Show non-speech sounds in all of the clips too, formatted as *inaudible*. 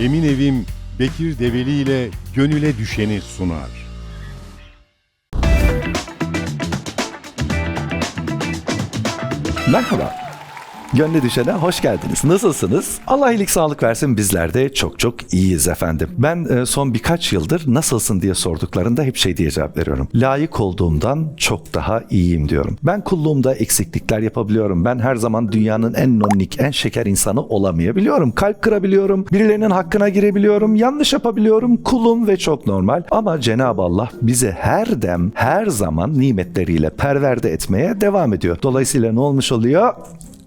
Emin Evim Bekir Develi ile Gönüle Düşeni sunar. Merhaba. Gönle düşene hoş geldiniz. Nasılsınız? Allah iyilik sağlık versin bizler de çok çok iyiyiz efendim. Ben e, son birkaç yıldır nasılsın diye sorduklarında hep şey diye cevap veriyorum. Layık olduğumdan çok daha iyiyim diyorum. Ben kulluğumda eksiklikler yapabiliyorum. Ben her zaman dünyanın en nonnik, en şeker insanı olamayabiliyorum. Kalp kırabiliyorum. Birilerinin hakkına girebiliyorum. Yanlış yapabiliyorum. Kulum ve çok normal. Ama Cenab-ı Allah bize her dem, her zaman nimetleriyle perverde etmeye devam ediyor. Dolayısıyla ne olmuş oluyor?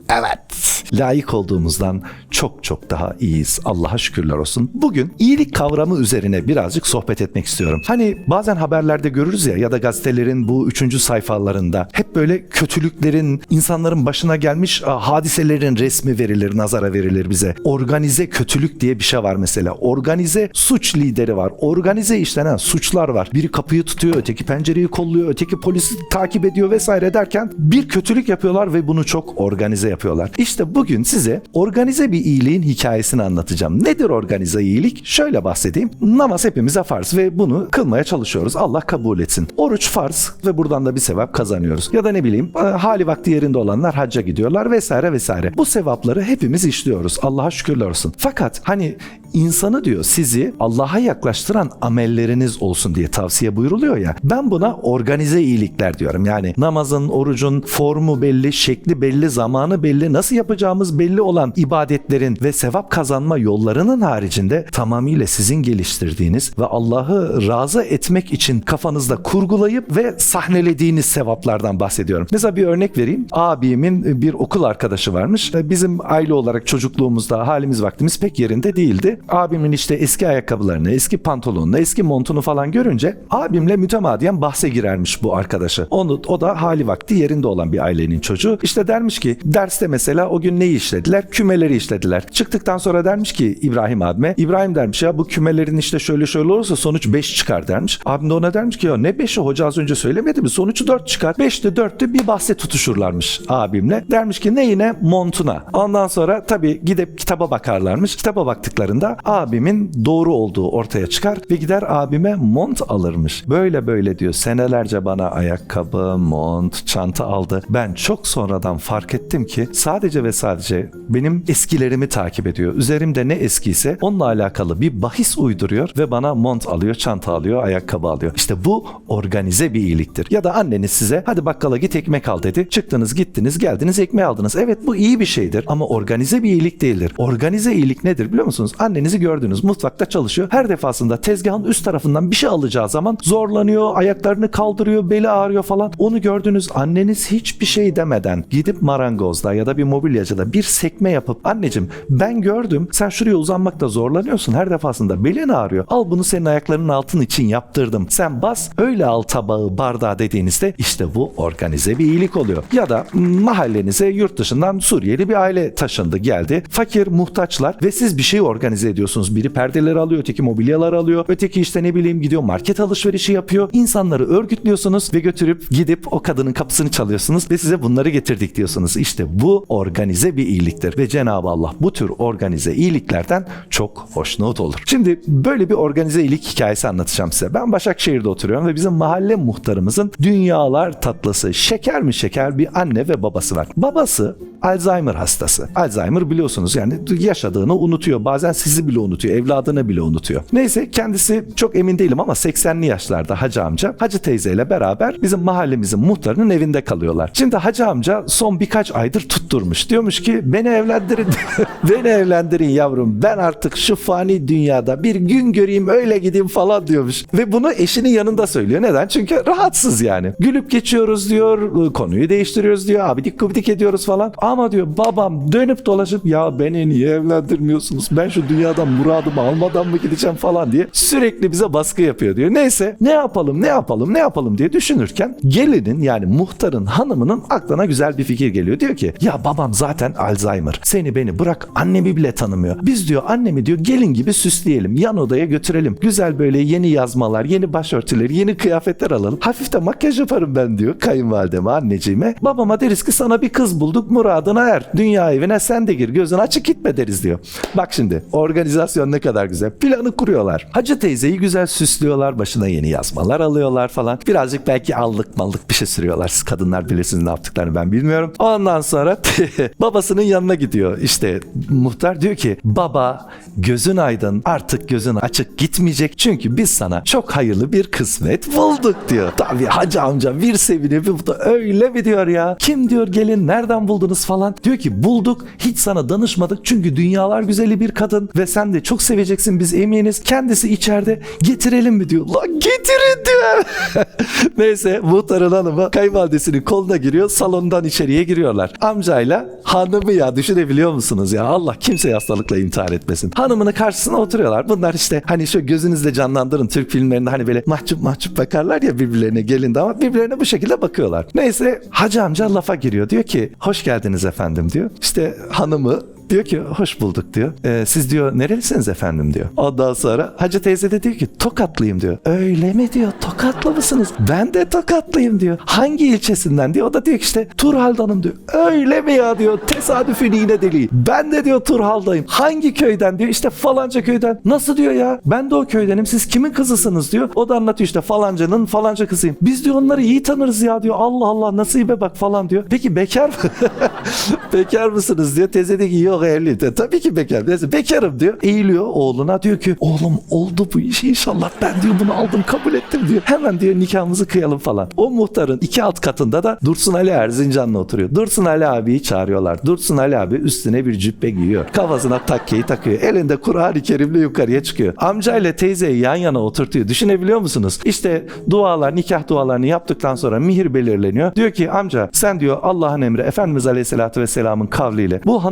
Evet. Layık olduğumuzdan çok çok daha iyiyiz. Allah'a şükürler olsun. Bugün iyilik kavramı üzerine birazcık sohbet etmek istiyorum. Hani bazen haberlerde görürüz ya ya da gazetelerin bu üçüncü sayfalarında hep böyle kötülüklerin, insanların başına gelmiş hadiselerin resmi verilir, nazara verilir bize. Organize kötülük diye bir şey var mesela. Organize suç lideri var. Organize işlenen suçlar var. Biri kapıyı tutuyor, öteki pencereyi kolluyor, öteki polisi takip ediyor vesaire derken bir kötülük yapıyorlar ve bunu çok organize yapıyorlar. İşte bugün size organize bir iyiliğin hikayesini anlatacağım. Nedir organize iyilik? Şöyle bahsedeyim. Namaz hepimize farz ve bunu kılmaya çalışıyoruz. Allah kabul etsin. Oruç farz ve buradan da bir sevap kazanıyoruz. Ya da ne bileyim e, hali vakti yerinde olanlar hacca gidiyorlar vesaire vesaire. Bu sevapları hepimiz işliyoruz. Allah'a şükürler olsun. Fakat hani insanı diyor sizi Allah'a yaklaştıran amelleriniz olsun diye tavsiye buyuruluyor ya. Ben buna organize iyilikler diyorum. Yani namazın, orucun formu belli, şekli belli, zamanı belli, nasıl yapacağımız belli olan ibadetlerin ve sevap kazanma yollarının haricinde tamamıyla sizin geliştirdiğiniz ve Allah'ı razı etmek için kafanızda kurgulayıp ve sahnelediğiniz sevaplardan bahsediyorum. Mesela bir örnek vereyim. Abimin bir okul arkadaşı varmış. Bizim aile olarak çocukluğumuzda halimiz vaktimiz pek yerinde değildi. Abimin işte eski ayakkabılarını, eski pantolonunu, eski montunu falan görünce abimle mütemadiyen bahse girermiş bu arkadaşı. Onu, o da hali vakti yerinde olan bir ailenin çocuğu. İşte dermiş ki derste mesela o gün neyi işlediler? Kümeleri işlediler. Çıktıktan sonra dermiş ki İbrahim abime, İbrahim dermiş ya bu kümelerin işte şöyle şöyle olursa sonuç 5 çıkar dermiş. Abim de ona dermiş ki ya ne 5'i hoca az önce söylemedi mi? Sonuç 4 çıkar. 5'te 4'te bir bahse tutuşurlarmış abimle. Dermiş ki neyine? Montuna. Ondan sonra tabii gidip kitaba bakarlarmış. Kitaba baktıklarında abimin doğru olduğu ortaya çıkar ve gider abime mont alırmış. Böyle böyle diyor senelerce bana ayakkabı, mont, çanta aldı. Ben çok sonradan fark ettim ki sadece ve sadece benim eskilerimi takip ediyor. Üzerimde ne eskiyse onunla alakalı bir bahis uyduruyor ve bana mont alıyor, çanta alıyor, ayakkabı alıyor. İşte bu organize bir iyiliktir. Ya da anneniz size hadi bakkala git ekmek al dedi. Çıktınız gittiniz geldiniz ekmeği aldınız. Evet bu iyi bir şeydir ama organize bir iyilik değildir. Organize iyilik nedir biliyor musunuz? Annenizi gördünüz mutfakta çalışıyor. Her defasında tezgahın üst tarafından bir şey alacağı zaman zorlanıyor, ayaklarını kaldırıyor, beli ağrıyor falan. Onu gördünüz anneniz hiçbir şey demeden gidip marangozda ya da bir mobilyacıda bir sekme yapıp anneciğim ben gördüm sen şuraya uzanmakta zorlanıyorsun her defasında belin ağrıyor. Al bunu senin ayaklarının altın için yaptırdım. Sen bas öyle al tabağı bardağı dediğinizde işte bu organize bir iyilik oluyor. Ya da mahallenize yurt dışından Suriyeli bir aile taşındı geldi. Fakir muhtaçlar ve siz bir şey organize ediyorsunuz. Biri perdeleri alıyor, öteki mobilyalar alıyor. Öteki işte ne bileyim gidiyor market alışverişi yapıyor. İnsanları örgütlüyorsunuz ve götürüp gidip o kadının kapısını çalıyorsunuz ve size bunları getirdik diyorsunuz. İşte bu organize bir iyiliktir ve Cenab-ı Allah bu tür organize iyiliklerden çok hoşnut olur. Şimdi böyle bir organize iyilik hikayesi anlatacağım size. Ben Başakşehir'de oturuyorum ve bizim mahalle muhtarımızın dünyalar tatlısı, şeker mi şeker bir anne ve babası var. Babası Alzheimer hastası. Alzheimer biliyorsunuz yani yaşadığını unutuyor. Bazen sizi bile unutuyor, evladını bile unutuyor. Neyse kendisi çok emin değilim ama 80'li yaşlarda hacı amca, hacı teyzeyle beraber bizim mahallemizin muhtarının evinde kalıyorlar. Şimdi hacı amca son birkaç aydır tutturmuş. Diyormuş ki beni evlendirin. *laughs* beni evlendirin yavrum. Ben artık şu fani dünyada bir gün göreyim öyle gideyim falan diyormuş. Ve bunu eşinin yanında söylüyor. Neden? Çünkü rahatsız yani. Gülüp geçiyoruz diyor. Konuyu değiştiriyoruz diyor. Abi dik kubidik ediyoruz falan. Ama diyor babam dönüp dolaşıp ya beni niye evlendirmiyorsunuz? Ben şu dünyadan muradımı almadan mı gideceğim falan diye sürekli bize baskı yapıyor diyor. Neyse ne yapalım ne yapalım ne yapalım diye düşünürken gelinin yani muhtarın hanımının aklına güzel bir fikir geliyor. Diyor ki ya babam zaten Alzheimer. Seni beni bırak annemi bile tanımıyor. Biz diyor annemi diyor gelin gibi süsleyelim. Yan odaya götürelim. Güzel böyle yeni yazmalar, yeni başörtüleri, yeni kıyafetler alalım. Hafif de makyaj yaparım ben diyor kayınvalideme, anneciğime. Babama deriz ki sana bir kız bulduk muradına er. Dünya evine sen de gir gözün açık gitme deriz diyor. Bak şimdi organizasyon ne kadar güzel. Planı kuruyorlar. Hacı teyzeyi güzel süslüyorlar. Başına yeni yazmalar alıyorlar falan. Birazcık belki allık mallık bir şey sürüyorlar. Siz kadınlar bilirsiniz ne yaptıklarını ben bilmiyorum. Ondan sonra *laughs* babasının yanına gidiyor. İşte muhtar diyor ki baba gözün aydın artık gözün açık gitmeyecek. Çünkü biz sana çok hayırlı bir kısmet bulduk diyor. Tabii hacı amca bir seviniyor bir mutlu. Öyle mi diyor ya? Kim diyor gelin nereden buldunuz falan. Diyor ki bulduk hiç sana danışmadık. Çünkü dünyalar güzeli bir kadın ve sen de çok seveceksin biz eminiz. Kendisi içeride getirelim mi diyor. Lan getirin diyor. *laughs* Neyse muhtarın hanımı kayınvalidesinin koluna giriyor. Salondan içeriye giriyorlar. Amcayla hanımı ya düşünebiliyor musunuz ya? Allah kimse hastalıkla intihar etmesin. Hanımının karşısına oturuyorlar. Bunlar işte hani şu gözünüzde canlandırın Türk filmlerinde hani böyle mahcup mahcup bakarlar ya birbirlerine gelin damat birbirlerine bu şekilde bakıyorlar. Neyse hacı amca lafa giriyor. Diyor ki hoş geldiniz efendim diyor. İşte hanımı Diyor ki hoş bulduk diyor. "Ee, siz diyor nerelisiniz efendim diyor. Ondan sonra hacı teyze de diyor ki tokatlıyım diyor. Öyle mi diyor tokatlı mısınız? Ben de tokatlıyım diyor. Hangi ilçesinden diyor. O da diyor ki işte Turhal'danım diyor. Öyle mi ya diyor. Tesadüfün iğne deliği. Ben de diyor Turhal'dayım. Hangi köyden diyor. İşte falanca köyden. Nasıl diyor ya? Ben de o köydenim. Siz kimin kızısınız diyor. O da anlatıyor işte falancanın falanca kızıyım. Biz diyor onları iyi tanırız ya diyor. Allah Allah nasibe bak falan diyor. Peki bekar mı? *laughs* bekar mısınız diyor. Teyze diyor ki yok. De, Tabii ki bekar. Neyse bekarım diyor. Eğiliyor oğluna diyor ki oğlum oldu bu iş inşallah ben diyor bunu aldım kabul ettim diyor. Hemen diyor nikahımızı kıyalım falan. O muhtarın iki alt katında da Dursun Ali Erzincan'la oturuyor. Dursun Ali abiyi çağırıyorlar. Dursun Ali abi üstüne bir cübbe giyiyor. Kafasına takkeyi takıyor. Elinde Kur'an-ı Kerim'le yukarıya çıkıyor. Amcayla teyzeyi yan yana oturtuyor. Düşünebiliyor musunuz? İşte dualar, nikah dualarını yaptıktan sonra mihir belirleniyor. Diyor ki amca sen diyor Allah'ın emri Efendimiz Aleyhisselatü Vesselam'ın kavliyle bu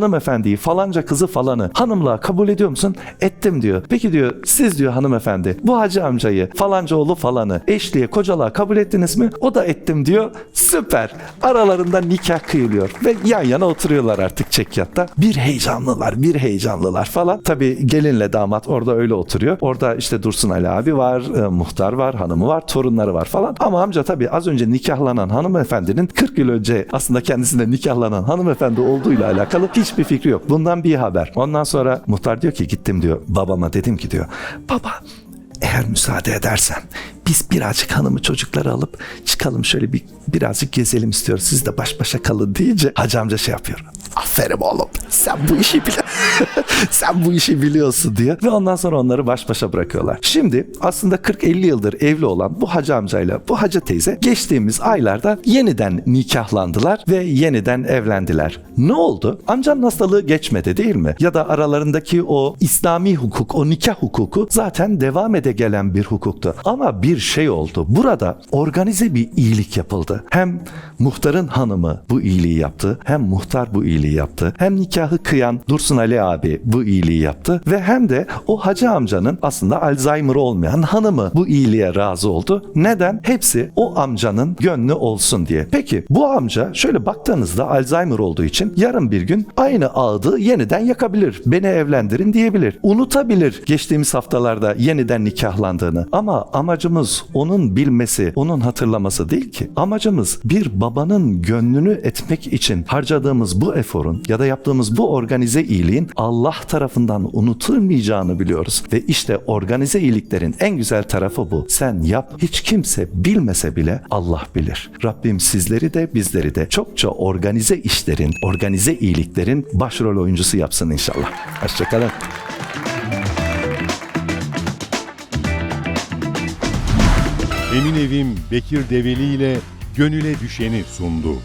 hanımefendiyi falanca kızı falanı hanımlığa kabul ediyor musun? Ettim diyor. Peki diyor siz diyor hanımefendi bu hacı amcayı falanca oğlu falanı eşliğe kocalığa kabul ettiniz mi? O da ettim diyor. Süper. Aralarında nikah kıyılıyor ve yan yana oturuyorlar artık çekyatta. Bir heyecanlılar, bir heyecanlılar falan. Tabii gelinle damat orada öyle oturuyor. Orada işte Dursun Ali abi var, e, muhtar var, hanımı var, torunları var falan. Ama amca tabii az önce nikahlanan hanımefendinin 40 yıl önce aslında kendisine nikahlanan hanımefendi olduğuyla alakalı hiçbir fikri yok. Bundan bir haber. Ondan sonra muhtar diyor ki gittim diyor babama dedim ki diyor baba eğer müsaade edersen biz birazcık hanımı çocukları alıp çıkalım şöyle bir birazcık gezelim istiyoruz. Siz de baş başa kalın deyince hacı amca şey yapıyor. Aferin oğlum sen bu işi bile *laughs* sen bu işi biliyorsun diye. Ve ondan sonra onları baş başa bırakıyorlar. Şimdi aslında 40-50 yıldır evli olan bu hacı amcayla bu hacı teyze geçtiğimiz aylarda yeniden nikahlandılar ve yeniden evlendiler. Ne oldu? Amcanın hastalığı geçmedi değil mi? Ya da aralarındaki o İslami hukuk, o nikah hukuku zaten devam ede gelen bir hukuktu. Ama bir şey oldu. Burada organize bir iyilik yapıldı. Hem muhtarın hanımı bu iyiliği yaptı, hem muhtar bu iyiliği yaptı, hem nikahı kıyan Dursun Ali abi bu iyiliği yaptı ve hem de o hacı amcanın aslında Alzheimer olmayan hanımı bu iyiliğe razı oldu. Neden? Hepsi o amcanın gönlü olsun diye. Peki bu amca şöyle baktığınızda Alzheimer olduğu için yarın bir gün aynı ağıdı yeniden yakabilir. Beni evlendirin diyebilir. Unutabilir geçtiğimiz haftalarda yeniden nikahlandığını. Ama amacımız onun bilmesi, onun hatırlaması değil ki. Amacımız bir babanın gönlünü etmek için harcadığımız bu eforun ya da yaptığımız bu organize iyiliğin Allah tarafından unutulmayacağını biliyoruz. Ve işte organize iyiliklerin en güzel tarafı bu. Sen yap, hiç kimse bilmese bile Allah bilir. Rabbim sizleri de bizleri de çokça organize işlerin, organize iyiliklerin başrol oyuncusu yapsın inşallah. Hoşçakalın. Emin Evim Bekir Develi ile Gönüle Düşeni sundu.